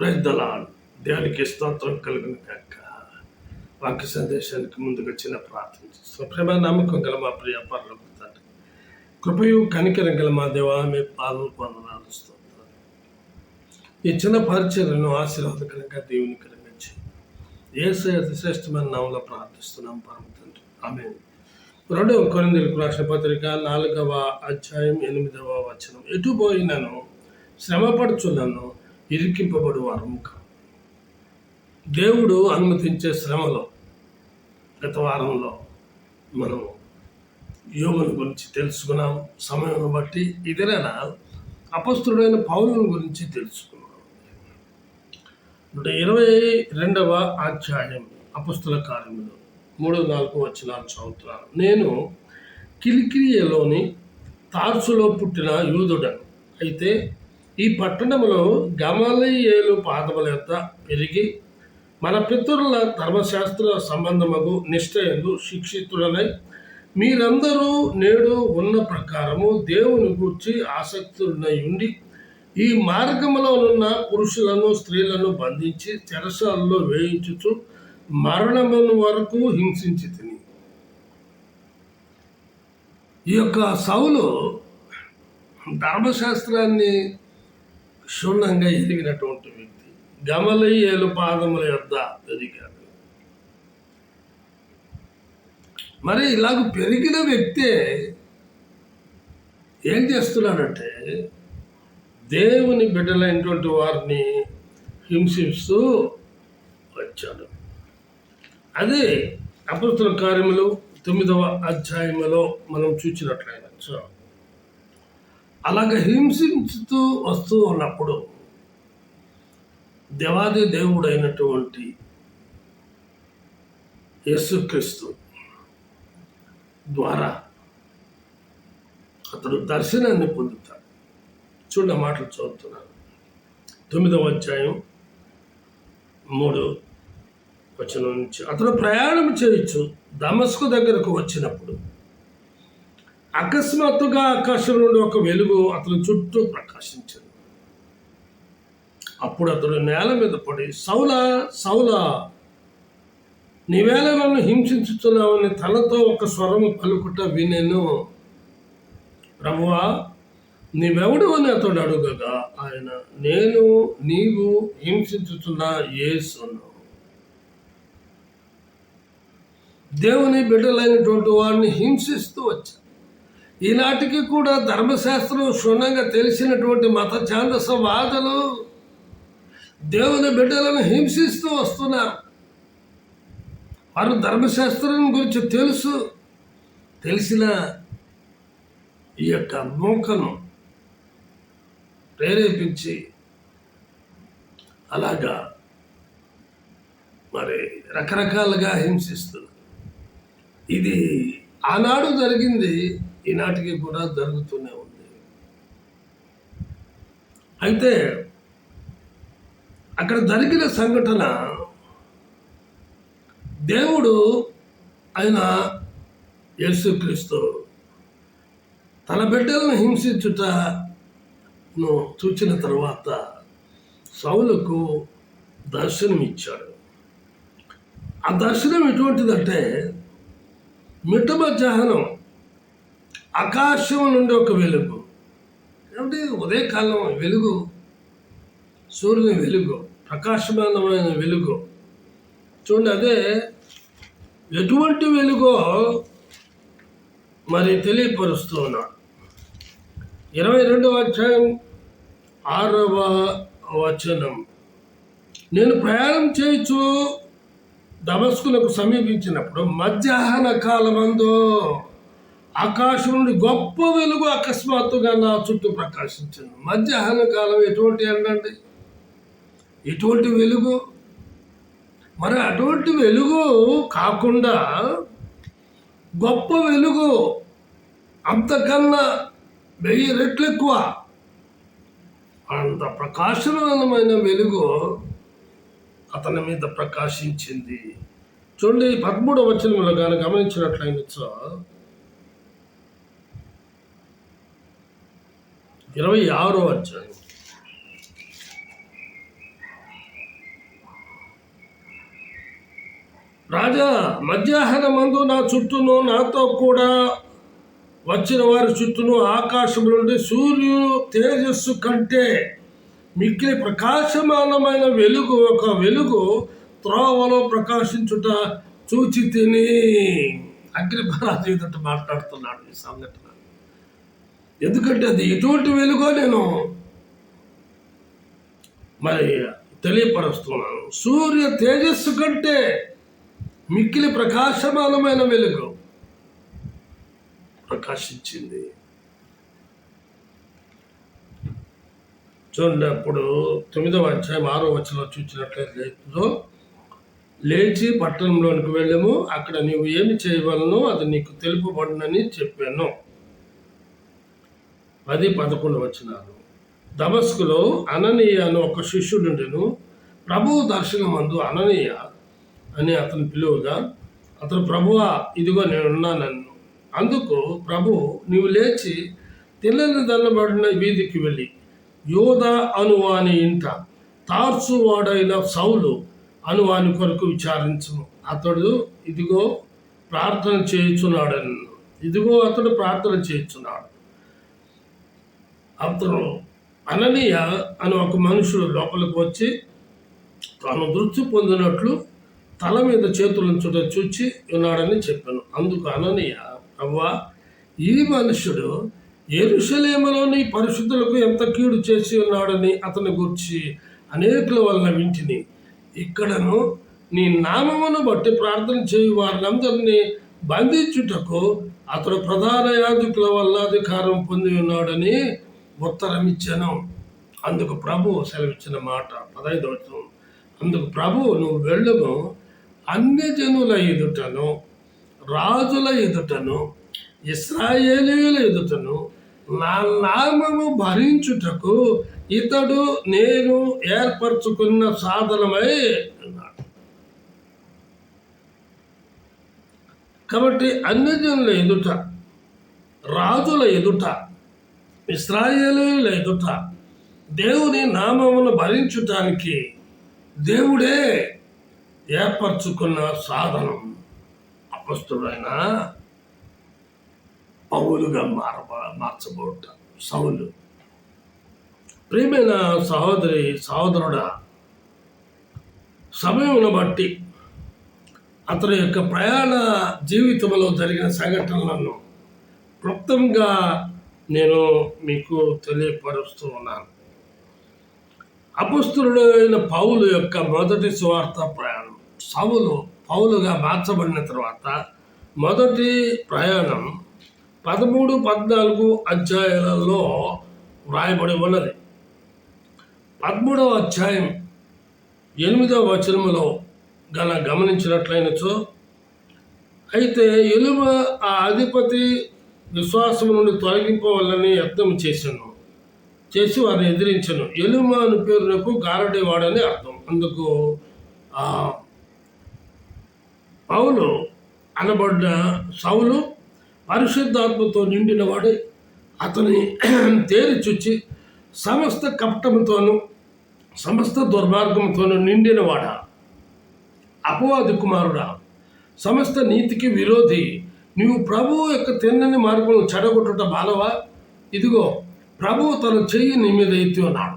ప్రజలాల్ దేవునికి స్తోత్రం కలుగును కాక వాక్య సందేశానికి ముందుగా చిన్న ప్రార్థన చేస్తాం ప్రేమ నమ్మకం గల మా ప్రియ పనులకు తండ్రి కృపయు కనికరం గల మా దేవా మీ పాదం పొందనాలు ఈ చిన్న పరిచయలను ఆశీర్వాదకరంగా దేవుని కలిగించి ఏసే అతి శ్రేష్టమైన నామలో ప్రార్థిస్తున్నాం పరమ తండ్రి. ఆమె రెండవ కొరిందలకు రాసిన పత్రిక నాలుగవ అధ్యాయం ఎనిమిదవ వచనం. ఎటు పోయినను శ్రమపడుచున్నాను ఇరికింపబడు దేవుడు అనుమతించే శ్రమలో గత వారంలో మనం యోగుని గురించి తెలుసుకున్నాం. సమయం బట్టి ఇదేనా అపస్తుడైన పౌరుని గురించి తెలుసుకున్నాం. ఇరవై రెండవ అధ్యాయం అపస్తుల కార్యములు మూడు నాలుగు వచనాలు చదువుతున్నాను. నేను కిలికిరియలోని తార్సులో పుట్టిన యూదుడను. అయితే ఈ పట్టణంలో గమలయేలు పాదముల యొక్క పెరిగి మన పితరుల ధర్మశాస్త్ర సంబంధముకు నిశ్చయందు శిక్షితులనై మీరందరూ నేడు ఉన్న ప్రకారము దేవుని గూర్చి ఆసక్తులనై ఉండి ఈ మార్గంలో ఉన్న పురుషులను స్త్రీలను బంధించి చెరసాలలో వేయించుచు మరణమును వరకు హింసించి తిని ఈ యొక్క సౌలు ధర్మశాస్త్రాన్ని క్షుణ్ణంగా ఎదిగినటువంటి వ్యక్తి. గమలయ్యేలు పాదముల యొద్ద పెరిగాడు మరి ఇలాగ పెరిగిన వ్యక్తే ఏం చేస్తున్నాడంటే దేవుని బిడ్డలైనటువంటి వారిని హింసిస్తూ వచ్చాడు. అదే అపస్తుల కార్యములు తొమ్మిదవ అధ్యాయములో మనం చూచినట్లయినా సో అలాగ హింసించుతూ వస్తూ ఉన్నప్పుడు దేవాది దేవుడైనటువంటి యేసుక్రీస్తు ద్వారా అతడు దర్శనాన్ని పొందుతాడు. చూడ మాటలు చదువుతున్నాను. తొమ్మిదవ అధ్యాయం మూడు వచనం నుంచి అతడు ప్రయాణం చేయొచ్చు. దమస్కు దగ్గరకు వచ్చినప్పుడు అకస్మాత్తుగా ఆకాశం నుండి ఒక వెలుగు అతని చుట్టూ ప్రకాశించింది. అప్పుడు అతడు నేల మీద పడి సౌలా సౌలా నీవేళ నన్ను హింసించుతున్నావని తనతో ఒక స్వరము పలుకుట వినెను. ప్రభువా నీవెవడు అని అతడు అడుగగా ఆయన నేను నీవు హింసించుతున్న యేసును. దేవుని బిడ్డలైనటువంటి వారిని హింసిస్తూ వచ్చాను ఈనాటికి కూడా ధర్మశాస్త్రం క్షుణ్ణంగా తెలిసినటువంటి మత ఛాందస వాదలు దేవుని బిడ్డలను హింసిస్తూ వస్తున్నారు. వారు ధర్మశాస్త్రం గురించి తెలుసు. తెలిసిన ఈ యొక్క మూకను ప్రేరేపించి అలాగా మరి రకరకాలుగా హింసిస్తున్నారు. ఇది ఆనాడు జరిగింది. ఈనాటికి కూడా జరుగుతూనే ఉంది. అయితే అక్కడ జరిగిన సంఘటన దేవుడు ఆయన యేసుక్రీస్తు తన బిడ్డలను హింసించుటను చూచిన తర్వాత సౌలకు దర్శనం ఇచ్చాడు ఆ దర్శనం ఎటువంటిదంటే మిట్ట మధ్యాహ్నం ఆకాశం నుండి ఒక వెలుగు. ఏమంటే ఉదయకాలం వెలుగు సూర్యుని వెలుగు ప్రకాశమానమైన వెలుగు. చూడండి అదే ఎటువంటి వెలుగో మరి తెలియపరుస్తూ ఉన్నాడు. ఇరవై రెండవ అధ్యాయం ఆరవ వచనం. నేను ప్రయాణం చేయొచ్చు దమస్కులకు సమీపించినప్పుడు మధ్యాహ్న కాలమందు ఆకాశం నుండి గొప్ప వెలుగు అకస్మాత్తుగా నా చుట్టూ ప్రకాశించింది. మధ్యాహ్న కాలం ఎటువంటి ఎండండి ఎటువంటి వెలుగు? మరి అటువంటి వెలుగు కాకుండా గొప్ప వెలుగు అంతకన్నా వెయ్యి రెట్లు ఎక్కువ. అంత ప్రకాశనమైన వెలుగు అతని మీద ప్రకాశించింది. చూడండి పదమూడవ వచనంలో కానీ గమనించినట్లయినచో ఇరవై ఆరో అధ్యాయం. రాజా మధ్యాహ్న మందు నా చుట్టూను నాతో కూడా వచ్చిన వారి చుట్టూను ఆకాశం నుండి సూర్యుడు తేజస్సు కంటే మిక్కిలి ప్రకాశమానమైన వెలుగు ఒక వెలుగు త్రోవలో ప్రకాశించుట చూచి తిని అగ్నిపరాజు ఎదుట మాట్లాడుతున్నాడు ఈ సంఘటన. ఎందుకంటే అది ఎటువంటి వెలుగో నేను మరి తెలియపరుస్తున్నాను. సూర్య తేజస్సు కంటే మిక్కిలి ప్రకాశమానమైన వెలుగు ప్రకాశించింది. చూడండి అప్పుడు తొమ్మిదవ అధ్యాయం ఆరో వచనంలో చూసినట్లయితే లేచి పట్టణంలోనికి వెళ్ళము అక్కడ నీవు ఏమి చేయవలనో అది నీకు తెలుపబడినని చెప్పాను. పది పదకొండు వచ్చినారు దమస్కులో అననీయ అని ఒక శిష్యుడుండెను ప్రభు దర్శనమందు అననీయ అని అతను పిలువగా అతను ప్రభువ ఇదిగో నేనున్నానన్ను. అందుకు ప్రభు నీవు లేచి తెల్లని దన్నబడిన వీధికి వెళ్ళి యోధ అనువాని ఇంట తార్సు వాడైన సౌలు అనువాని కొరకు విచారించును అతడు ఇదిగో ప్రార్థన చేయుచున్నాడని ఇదిగో అతడు ప్రార్థన చేయుచున్నాడు. అతను అననీయ అని ఒక మనుషుడు లోపలికి వచ్చి తాను దృష్టి పొందినట్లు తల మీద చేతులను చూడ చూచి ఉన్నాడని చెప్పాను. అందుకు అననీయ అవ్వా ఈ మనుషుడు ఎరుషలేములోని పరిశుద్ధులకు ఎంత కీడు చేసి ఉన్నాడని అతని గురించి అనేకుల వలన వింటిని. ఇక్కడను నీ నామమును బట్టి ప్రార్థన చేయు వారినందరినీ బంధించుటకు అతడు ప్రధాన యాజకుల వల్ల అధికారం పొంది ఉన్నాడని ఉత్తరం అందుకు ప్రభు సెలవిచ్చిన మాట పదహైదు వచ్చిన అందుకు ప్రభు నువ్వు వెళ్ళును అన్య జనుల ఎదుటను రాజుల ఎదుటను ఇస్రాయేలీల ఎదుటను నా నామము భరించుటకు ఇతడు నేను ఏర్పరచుకున్న సాధనమై అన్నాడు. కాబట్టి అన్యజనుల ఎదుట రాజుల ఎదుట ఇస్రాయేలీల ఎదుట దేవుని నామమును భరించటానికి దేవుడే ఏర్పరచుకున్న సాధనం. అపస్తుడైన పౌలుగా మార మార్చబోట సౌలు. ప్రియమైన సహోదరి సహోదరుడా సమయమును బట్టి అతని యొక్క ప్రయాణ జీవితంలో జరిగిన సంఘటనలను క్లుప్తంగా నేను మీకు తెలియపరుస్తూ ఉన్నాను. అపుస్తుడైన పౌలు యొక్క మొదటి సువార్త ప్రయాణం. సవులు పౌలుగా మార్చబడిన తర్వాత మొదటి ప్రయాణం పదమూడు పద్నాలుగు అధ్యాయాలలో వ్రాయబడి ఉన్నది. పదమూడవ అధ్యాయం ఎనిమిదవ వచనములో గల గమనించినట్లయినచో అయితే ఎలుమ ఆ అధిపతి విశ్వాసం నుండి తొలగింపవాలని యత్నం చేశాను చేసి వారిని ఎదిరించను. ఎలుమ అని పేరునకు గారడేవాడని అర్థం. అందుకు పౌలు అనబడ్డ సౌలు పరిశుద్ధాత్మతో నిండినవాడు అతని తేరిచుచ్చి సమస్త కపటముతోనూ సమస్త దుర్మార్గంతోనూ నిండినవాడా? అపవాది కుమారుడా సమస్త నీతికి విరోధి నీవు ప్రభువు యొక్క తిన్నని మార్గం చెడగొట్టుట బాలవా? ఇదిగో ప్రభువు తన చెయ్యి నీ మీద ఎత్తి ఉన్నాడు.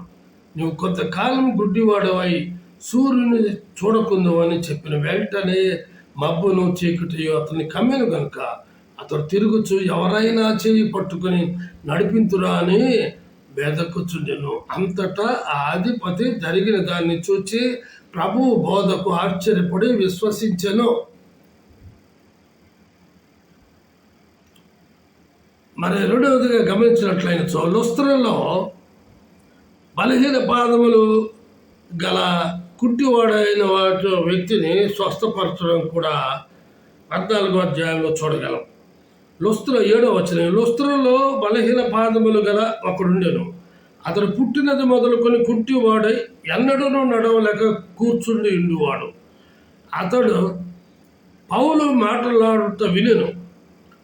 నువ్వు కొంతకాలం గుడ్డివాడవై సూర్యుని చూడకుందు అని చెప్పిన వెంటనే మబ్బును చీకటియో అతన్ని కమ్మెను గనుక అతడు తిరుగుచు ఎవరైనా చెయ్యి పట్టుకుని నడిపింతురా అని వెదకుచుండెను. అంతటా ఆ అధిపతి జరిగిన దాన్ని చూచి ప్రభువు బోధకు ఆశ్చర్యపడి విశ్వసించెను. మరి రెండవదిగా గమనించినట్లయిన లుస్త్రంలో బలహీన పాదములు గల కుంటివాడైన వాటి వ్యక్తిని స్వస్థపరచడం కూడా పద్నాలుగో అధ్యాయంలో చూడగలం. లుస్త్ర ఏడో వచ్చిన లుస్త్రలో బలహీన పాదములు గల ఒకడుండెను. అతడు పుట్టినది మొదలుకొని కుంటివాడై ఎన్నడూ నడవలేక కూర్చుండి ఉండివాడు. అతడు పౌలు మాట్లాడుతూ వినెను.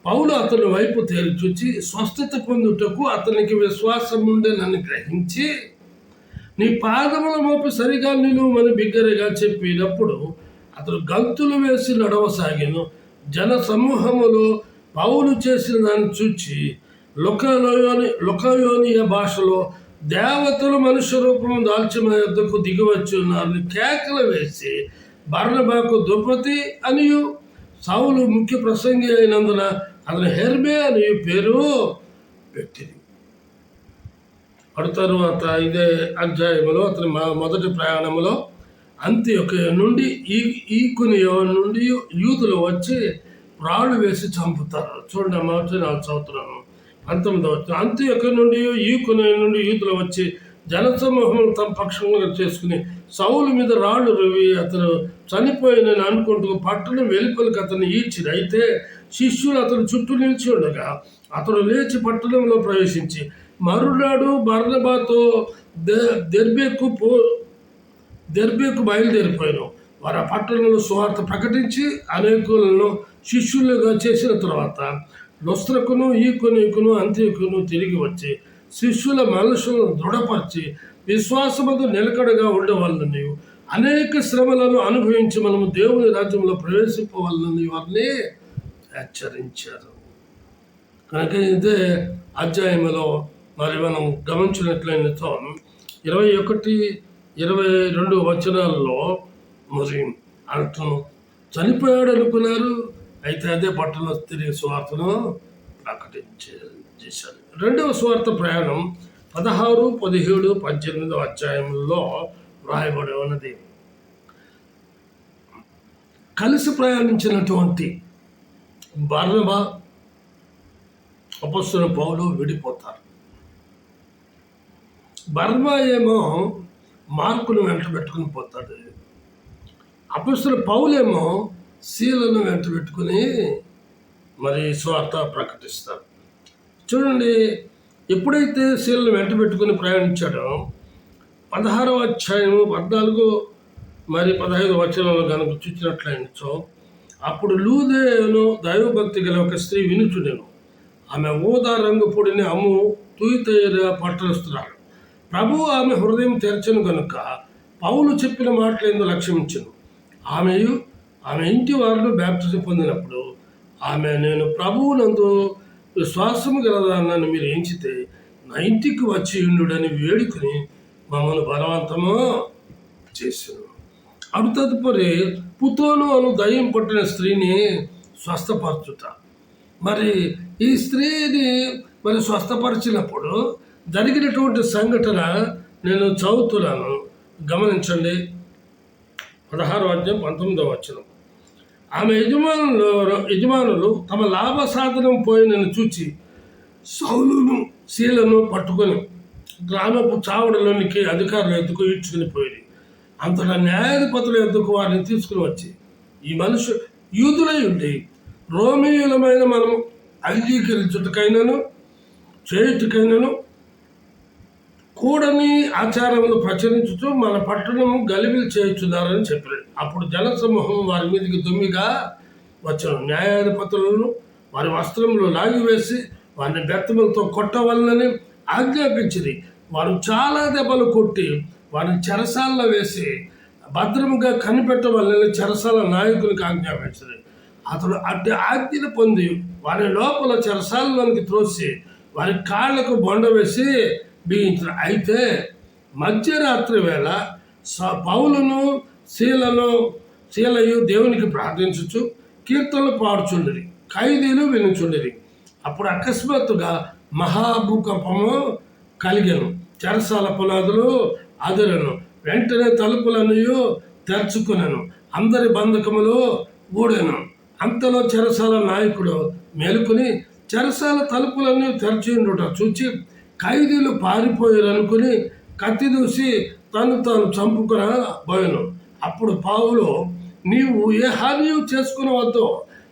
పౌలు అతని వైపు తేల్చుచి చూచి స్వస్థత పొందుటకు అతనికి విశ్వాసం ఉండే నన్ను గ్రహించి నీ పాదముల మోపు సరిగా నిలువమని బిగ్గరగా చెప్పినప్పుడు అతడు గంతులు వేసి నడవసాగాను. జన సమూహములో పౌలు చేసిన దాన్ని చూచి లుకయోని లుకయోనియ భాషలో దేవతలు మనుష్య రూపము దాల్చిన యొద్దకు దిగివచ్చి ఉన్నారని కేకలు వేసి బర్ణబాకు దుపతి అనియు సౌలు ముఖ్య ప్రసంగి అయినందున అతను హెర్మే అని పేరు? పెట్టింది. అడు తరువాత ఇదే అధ్యాయంలో అతని మా మొదటి ప్రయాణంలో అంత్యొక నుండి ఈ ఈకునియో నుండి యూదులు వచ్చి రాళ్ళు వేసి చంపుతారు. చూడండి అమ్మ వచ్చి నాకు చదువుతున్నాను. పంతొమ్మిది వచ్చి అంత్యొక నుండి ఈకుని నుండి యూదులు వచ్చి జనసమూహం తమ పక్షంగా చేసుకుని సౌలు మీద రాళ్ళు రువి అతను చనిపోయినని అనుకుంటూ పట్టణం వెలుపలికి అతను ఈడ్చిరు. అయితే శిష్యులు అతను చుట్టూ నిలిచి ఉండగా అతను లేచి పట్టణంలో ప్రవేశించి మరునాడు బర్ణబాతో దె- దెర్బేకు పో దెర్బేకు బయలుదేరిపోయాను. వారు ఆ పట్టణంలో సువార్త ప్రకటించి అనేకులను శిష్యులుగా చేసిన తర్వాత లొస్త్రకును ఈకునీకును అంత్యకును తిరిగి వచ్చి శిష్యుల మనుషులను దృఢపరిచి విశ్వాసమందు నిలకడగా ఉండవాలని అనేక శ్రమలను అనుభవించి మనము దేవుని రాజ్యంలో ప్రవేశింపవాలని వారిని హెచ్చరించారు. కనుక ఇదే అధ్యాయంలో మరి మనం గమనించినట్లయినతో ఇరవై ఒకటి ఇరవై రెండు వచనాల్లో మరి అంటున్నాం చనిపోయాడు అనుకున్నారు అయితే అదే బట్టలు తిరిగి స్వార్థను ప్రకటించే చేశారు. రెండవ స్వార్థ ప్రయాణం పదహారు పదిహేడు పద్దెనిమిదో అధ్యాయంలో వ్రాయబడి ఉన్నది. కలిసి ప్రయాణించినటువంటి బర్ణబా అపస్సుల పౌలు విడిపోతారు. బర్మ ఏమో మార్కును వెంట పెట్టుకుని పోతాడు. అపస్సుల పౌలేమో శీలను వెంట పెట్టుకుని మరి స్వార్థ ప్రకటిస్తారు. చూడండి ఎప్పుడైతే శీలను వెంట పెట్టుకుని ప్రయాణించాడో పదహారవ అధ్యాయము పద్నాలుగు మరి పదహైదు వచనంలో కనుక చూచినట్లయించో అప్పుడు లూదేను దైవభక్తి గల ఒక స్త్రీ వినుచుడెను. ఆమె ఊదా రంగు పొడిని అమ్ము తూయితయ్యగా పట్టణిస్తున్నాడు ప్రభు ఆమె హృదయం తెరచను కనుక పౌలు చెప్పిన మాటలందు లక్ష్యమించను. ఆమెయు ఆమె ఇంటి వారిలో బ్యాప్టిజం పొందినప్పుడు ఆమె నేను ప్రభువునందు విశ్వాసము గలదాన్నని మీరు ఎంచితే నా ఇంటికి వచ్చి ఉండుడని వేడుకుని మమ్మల్ని బలవంతము చేశాను అడు తదుపరి పుతోను అను దయ్యం పట్టిన స్త్రీని స్వస్థపరచుట. మరి ఈ స్త్రీని మరి స్వస్థపరిచినప్పుడు జరిగినటువంటి సంఘటన నేను చదువుతున్నాను. గమనించండి. పదహారు అధ్యాయం పంతొమ్మిదవ వచ్చినప్పుడు ఆమె యజమానులు యజమానులు తమ లాభ సాధనం పోయినని చూచి సౌలును శీలను పట్టుకొని గ్రామపు చావడలోనికి అధికారులు ఎద్దుకు ఈడ్చుకుని పోయింది అంతటా న్యాయాధిపతుల ఎద్దుకు వారిని తీసుకుని వచ్చి ఈ మనుషు యూదులై ఉండి రోమియులమైన మనం అంగీకరించుటకైనను చేయుటకైనను కూడని ఆచారములు ప్రచురించుతూ మన పట్టణము గలిబిలు చేయుచున్నారని చెప్పారు. అప్పుడు జనసమూహం వారి మీదకి దుమ్మిగా వచ్చిన. న్యాయాధిపతులను వారి వస్త్రములు లాగివేసి వారిని బెత్తములతో కొట్టవలనని ఆజ్ఞాపించింది వారు చాలా దెబ్బలు కొట్టి వారిని చెరసాలలో వేసి భద్రముగా కనిపెట్టవలనని చెరసాల నాయకులకు ఆజ్ఞాపించింది అతడు అట్టి ఆజ్ఞను పొంది వారి లోపల చెరసాలలోనికి త్రోసి వారి కాళ్ళకు బొండ వేసి బిగించిన అయితే మధ్యరాత్రి వేళ స- పౌలును శీలను శీలయు దేవునికి ప్రార్థించుచు కీర్తనలు పాడుచుండిరి. ఖైదీలు వినుచుండిరి. అప్పుడు అకస్మాత్తుగా మహాభూకంపము కలిగాను. చెరసాల పునాదులు అదురను. వెంటనే తలుపులను తెరుచుకునను. అందరి బంధకములు ఊడెను. అంతలో చెరసాల నాయకుడు మేలుకుని చెరసాల తలుపులన్నీ తెరచి చూచి ఖైదీలు పారిపోయారు అనుకుని కత్తి దూసి తను తాను చంపుకున పోయాను అప్పుడు పావులు నీవు ఏ హాని చేసుకునవద్దు.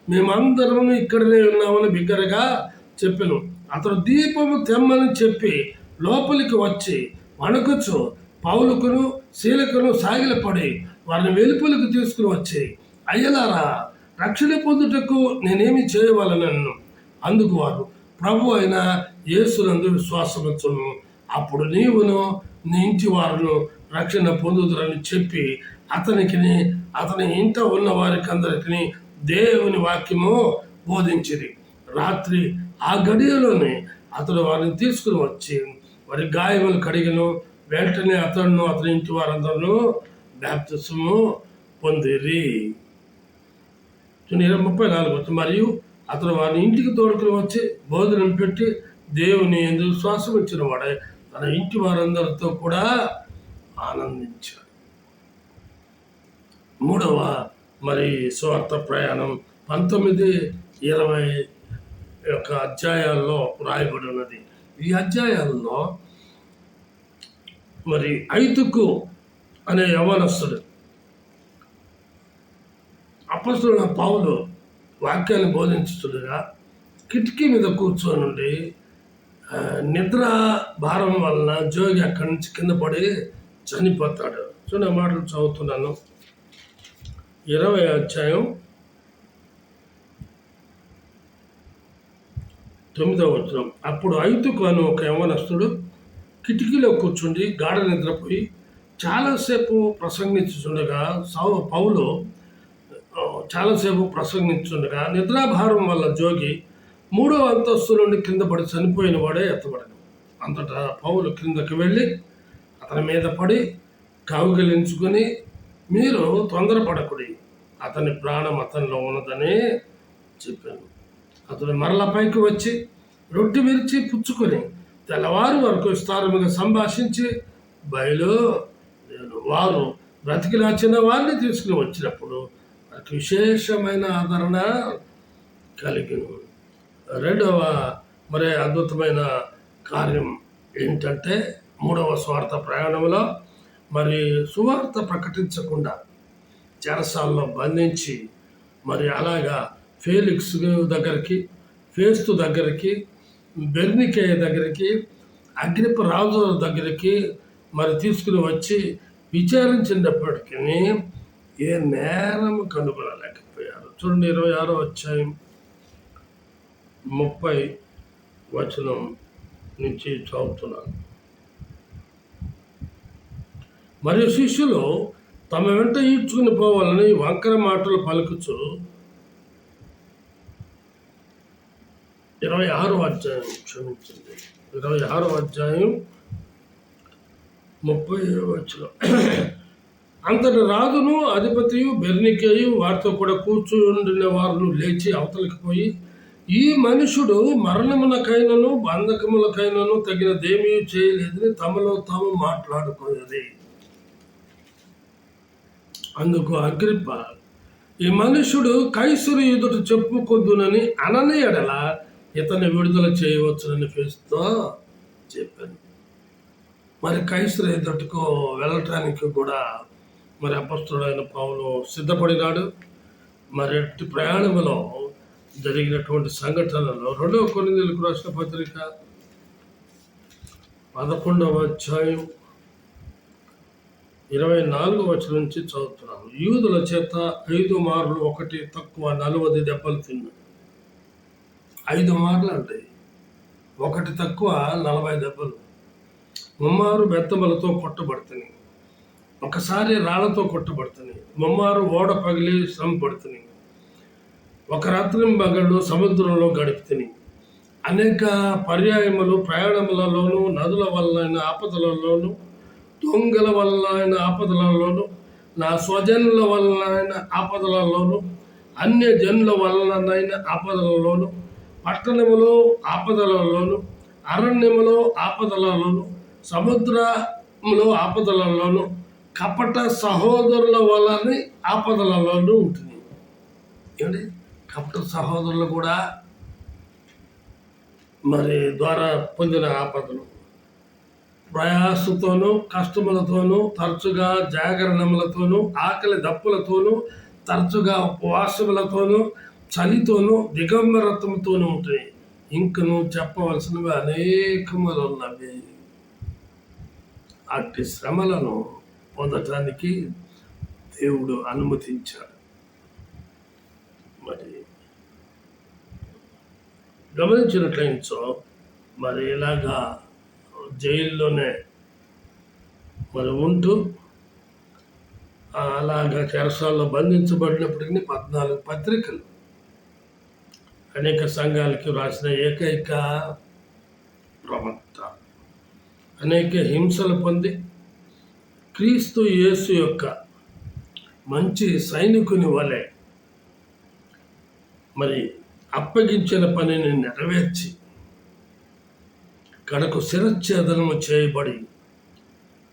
మేమందరం ఇక్కడనే ఉన్నామని బిగ్గరగా చెప్పాను. అతడు దీపము తెమ్మని చెప్పి లోపలికి వచ్చి వణకుచు. పౌలుకును శీలకును సాగిలపడి వారిని వెలుపలికి తీసుకుని వచ్చి అయ్యలారా రక్షణ పొందుటకు నేనేమి చేయవలనన్ను అందుకు వారు ప్రభు అయిన యేసునందు విశ్వాసముచ్చును అప్పుడు నీవును నీ ఇంటి వారును రక్షణ పొందుదురని చెప్పి అతనికి అతని ఇంట ఉన్న వారికి అందరికి దేవుని వాక్యము బోధించిరి. రాత్రి ఆ గడియలోనే అతడు వారిని తీసుకుని వచ్చి వారి గాయములు కడిగను. వెంటనే అతడును అతని ఇంటి వారందరూ బ్యాప్తిసము పొందిరి. ఇరవై ముప్పై నాలుగు వచ్చి మరియు అతను వారిని ఇంటికి తోడుకుని వచ్చి భోజనం పెట్టి దేవుని ఎందుకు శ్వాస ఇచ్చిన వాడే తన ఇంటి వారందరితో కూడా ఆనందించాడు. మూడవ మరి స్వార్థ ప్రయాణం పంతొమ్మిది ఇరవై యొక్క అధ్యాయాల్లో రాయబడి ఉన్నది ఈ అధ్యాయాల్లో మరి ఐతుకు అనే యవనస్తుడు అపస్తున్న పావులు వాక్యాన్ని బోధించుతుండగా కిటికీ మీద కూర్చొని నిద్ర భారం వలన జోగి అక్కడి నుంచి కింద పడి చనిపోతాడు. చూడ మాటలు చదువుతున్నాను. ఇరవై అధ్యాయం తొమ్మిదవ వచనం. అప్పుడు ఐతుకు అను ఒక యవనస్తుడు కిటికీలో కూర్చుండి గాఢ నిద్రపోయి చాలాసేపు ప్రసంగించుండగా సౌ పౌలు చాలాసేపు ప్రసంగించుండగా నిద్రాభారం వల్ల జోగి మూడో అంతస్తు నుండి కింద పడి చనిపోయిన వాడే ఎత్తబడను. అంతటా పౌలు కిందకి వెళ్ళి అతని మీద పడి కౌగిలించుకుని మీరు తొందరపడకుడి అతని ప్రాణం అతనిలో ఉన్నదని చెప్పాను. అతడు మరల పైకి వచ్చి రొట్టె విరిచి పుచ్చుకొని తెల్లవారు వరకు విస్తారముగా సంభాషించి బయలు నేను వారు బ్రతికి చిన్న వారిని తీసుకుని వచ్చినప్పుడు వారికి విశేషమైన ఆదరణ కలిగిన రెండవ మరి అద్భుతమైన కార్యం ఏంటంటే మూడవ స్వార్థ ప్రయాణంలో మరి సువార్త ప్రకటించకుండా చెరసాల్లో బంధించి మరి అలాగా ఫేలిక్స్ దగ్గరికి ఫేస్తు దగ్గరికి బెర్నికే దగ్గరికి అగ్రిప రాజు దగ్గరికి మరి తీసుకుని వచ్చి విచారించినప్పటికీ ఏ నేరం కనుగొనలేకపోయారు. చూడండి ఇరవై ఆరో అధ్యాయం. ముప్పై వచనం నుంచి చదువుతున్నాను. మరియు శిష్యులు తమ వెంట ఈడ్చుకుని పోవాలని వంకర మాటలు పలుకుచు. ఇరవై ఆరో అధ్యాయం క్షమించింది ఇరవై ఆరో అధ్యాయం ముప్పై వచ్చిన అంతటి రాజును అధిపతియు బెర్నికేయు వారితో కూడా కూర్చుండిన వారు లేచి అవతలికి పోయి ఈ మనుషుడు మరణములకైనను బంధకములకైనను తగినదేమీ చేయలేదని తమలో తాము మాట్లాడుకున్నది. అందుకు అగ్రిప్ప ఈ మనుషుడు కైసురు ఎదుట చెప్పుకొద్దునని అనని ఎడల ఇతన్ని విడుదల చేయవచ్చునని ఫేస్తో చెప్పాను. మరి కైసురు ఎదుటకు వెళ్ళటానికి కూడా మరి అపస్తుడైన పావులు సిద్ధపడినాడు. మరి ప్రయాణంలో జరిగినటువంటి సంఘటనలో రెండవ కొన్నిందులకు రాసిన పత్రిక పదకొండవ అధ్యాయం ఇరవై నాలుగు వచ్చిన నుంచి చదువుతున్నాను యూదుల చేత ఐదు మార్లు ఒకటి తక్కువ నలభై దెబ్బలు తిన్నాడు ఐదు మార్లు అంటే ఒకటి తక్కువ నలభై దెబ్బలు. ముమ్మారు బెత్తములతో కొట్టబడుతున్నాయి ఒకసారి రాళ్ళతో కొట్టబడుతున్నాయి ముమ్మారు ఓడ పగిలి శ్రమ ఒక రాత్రి మగళ్ళు సముద్రంలో గడుపుతుంది అనేక పర్యాయములు ప్రయాణములలోనూ నదుల వలన ఆపదలలోనూ దొంగల వలన అయిన ఆపదలలోను నా స్వజనుల వలన అయిన ఆపదలలోను అన్య జనుల వలనైన ఆపదలలోను పట్టణములో ఆపదలలోను అరణ్యములో ఆపదలలోను సముద్రములో ఆపదలలోను కపట సహోదరుల వలన ఆపదలలోనూ ఉంటుంది ఏమండి? కపట సహోదరులు కూడా మరి ద్వారా పొందిన ఆపదలు. ప్రయాసతోనూ కష్టములతోనూ తరచుగా జాగరణములతోనూ ఆకలి దప్పులతోనూ తరచుగా ఉపవాసములతోనూ చలితోనూ దిగంబరత్వంతోనూ ఉంటాయి ఇంకను చెప్పవలసినవి అనేకములు ఉన్నవి అట్టి శ్రమలను పొందటానికి దేవుడు అనుమతించాడు. మరి గమనించినట్లయించో మరి ఇలాగా జైల్లోనే మరి ఉంటూ అలాగా చెరసాల్లో బంధించబడినప్పటికీ పద్నాలుగు పత్రికలు అనేక సంఘాలకి రాసిన ఏకైక ప్రవక్త. అనేక హింసలు పొంది క్రీస్తు యేసు యొక్క మంచి సైనికుని వలె మరి అప్పగించిన పనిని నెరవేర్చి కడకు శిరచ్ఛేదనము చేయబడి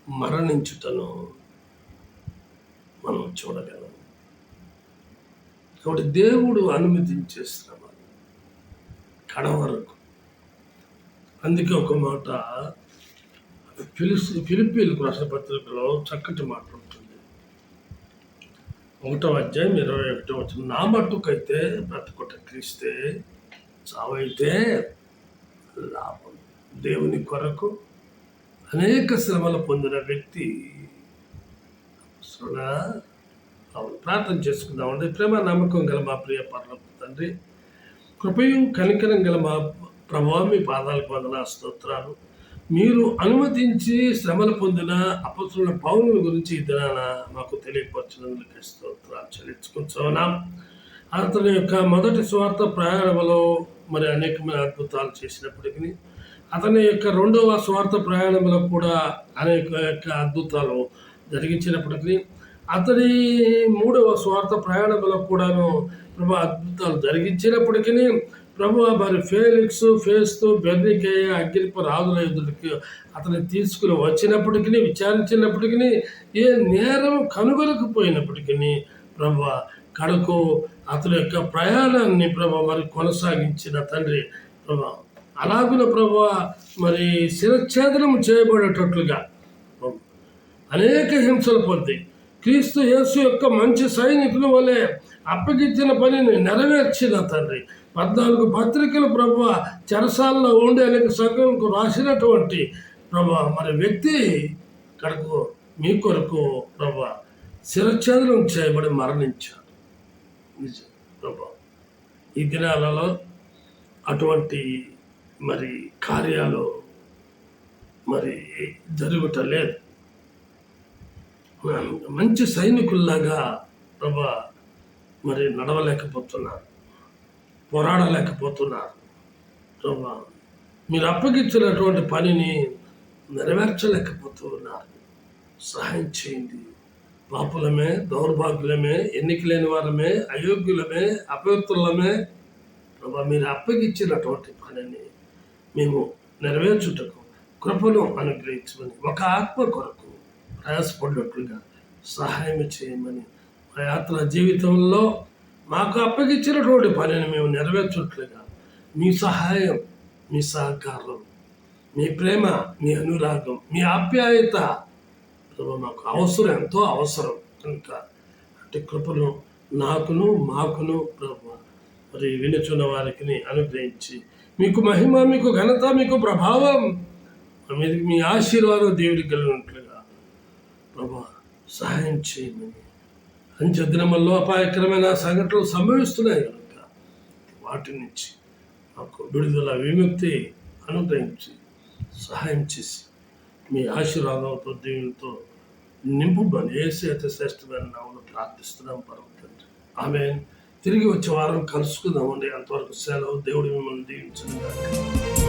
మరణించుటను మనం చూడగలం. కాబట్టి దేవుడు అనుమతించే శ్రమ కడ వరకు అందుకే ఒక మాట పిలిపి ఫిలిపీలకు రాసిన పత్రికలో చక్కటి మాట ఉంటుంది. ఒకటో అధ్యాయం ఇరవై ఒకటో వచ్చిన నా మట్టుకైతే బ్రతుకుట క్రీస్తే చావైతే లాభం. దేవుని కొరకు అనేక శ్రమలు పొందిన వ్యక్తి అసలు అవును ప్రార్థన చేసుకుందామండి. ప్రేమ నమ్మకం గల మా ప్రియ పర్లకు తండ్రి కృపయం కనికరం గల మా ప్రభావ మీ పాదాలకు వందన స్తోత్రాలు. మీరు అనుమతించి శ్రమలు పొందిన అపస్తుల పౌరుల గురించి ఈ దినాన మాకు తెలియపరచినందుకు స్తోత్రాలు చెల్లించుకుంటున్నాం. అతని యొక్క మొదటి స్వార్థ ప్రయాణంలో మరి అనేకమైన అద్భుతాలు చేసినప్పటికీ అతని యొక్క రెండవ స్వార్థ ప్రయాణంలో కూడా అనేక యొక్క అద్భుతాలు జరిగించినప్పటికీ అతని మూడవ స్వార్థ ప్రయాణంలో కూడాను ప్రభా అద్భుతాలు జరిగించినప్పటికీ ప్రభు మరి ఫేలిక్స్ ఫేస్తు బెర్నికేయ అగ్రిప రాజుల ఎదుటికి అతన్ని తీసుకుని వచ్చినప్పటికీ విచారించినప్పటికీ ఏ నేరం కనుగొనకపోయినప్పటికీ ప్రభు కడకు అతని యొక్క ప్రయాణాన్ని ప్రభు మరి కొనసాగించిన తండ్రి ప్రభు అలాగున ప్రభు మరి శిరఛేదనం చేయబడేటట్లుగా అనేక హింసలు పొంది క్రీస్తు యేసు యొక్క మంచి సైనికుల వలె అప్పగించిన పనిని నెరవేర్చిన తండ్రి పద్నాలుగు పత్రికలు ప్రభు చెరసాల్లో ఉండే అనేక సంఘంకు రాసినటువంటి ప్రభు మరి వ్యక్తి కడకు మీ కొరకు ప్రభు శిరఛేదనం చేయబడి మరణించాడు. నిజం ప్రభు. ఈ దినాలలో అటువంటి మరి కార్యాలు మరి జరుగుటలేదు. మంచి సైనికుల్లాగా ప్రభా మరి నడవలేకపోతున్నారు. పోరాడలేకపోతున్నారు. ప్రభా మీరు అప్పగించినటువంటి పనిని నెరవేర్చలేకపోతున్నారు. సహాయం చేయండి. పాపులమే దౌర్భాగ్యులమే ఎన్నిక లేని వారమే అయోగ్యులమే అపవిత్రులమే. ప్రభా మీరు అప్పగించినటువంటి పనిని మేము నెరవేర్చుటకు కృపను అనుగ్రహించమని ఒక ఆత్మ కొరకు ప్రయాసపడినట్లుగా సహాయం చేయమని మా యాత్ర జీవితంలో మాకు అప్పగించినటువంటి పనిని మేము నెరవేర్చుట్లుగా మీ సహాయం మీ సహకారం మీ ప్రేమ మీ అనురాగం మీ ఆప్యాయత ప్రభు మాకు అవసరం ఎంతో అవసరం. కనుక అంటే కృపను నాకును మాకును ప్రభు మరి వినుచున్న వారికి అనుగ్రహించి మీకు మహిమ మీకు ఘనత మీకు ప్రభావం మీ ఆశీర్వాదం దేవుడికి కలిగినట్లుగా ప్రభా సహాయం చేయమని అంచె అపాయకరమైన సంఘటనలు సంభవిస్తున్నాయి కనుక వాటి నుంచి మాకు విడుదల విముక్తి అనుగ్రహించి సహాయం చేసి మీ ఆశీర్వాదంతో దేవునితో నింపుమని ఏసీ అతి శ్రేష్టమైన నామను ప్రార్థిస్తున్నాం పర్వతండి ఆమె తిరిగి వచ్చే వారం కలుసుకుందామండి. అంతవరకు సెలవు. దేవుడు మిమ్మల్ని దీవించండి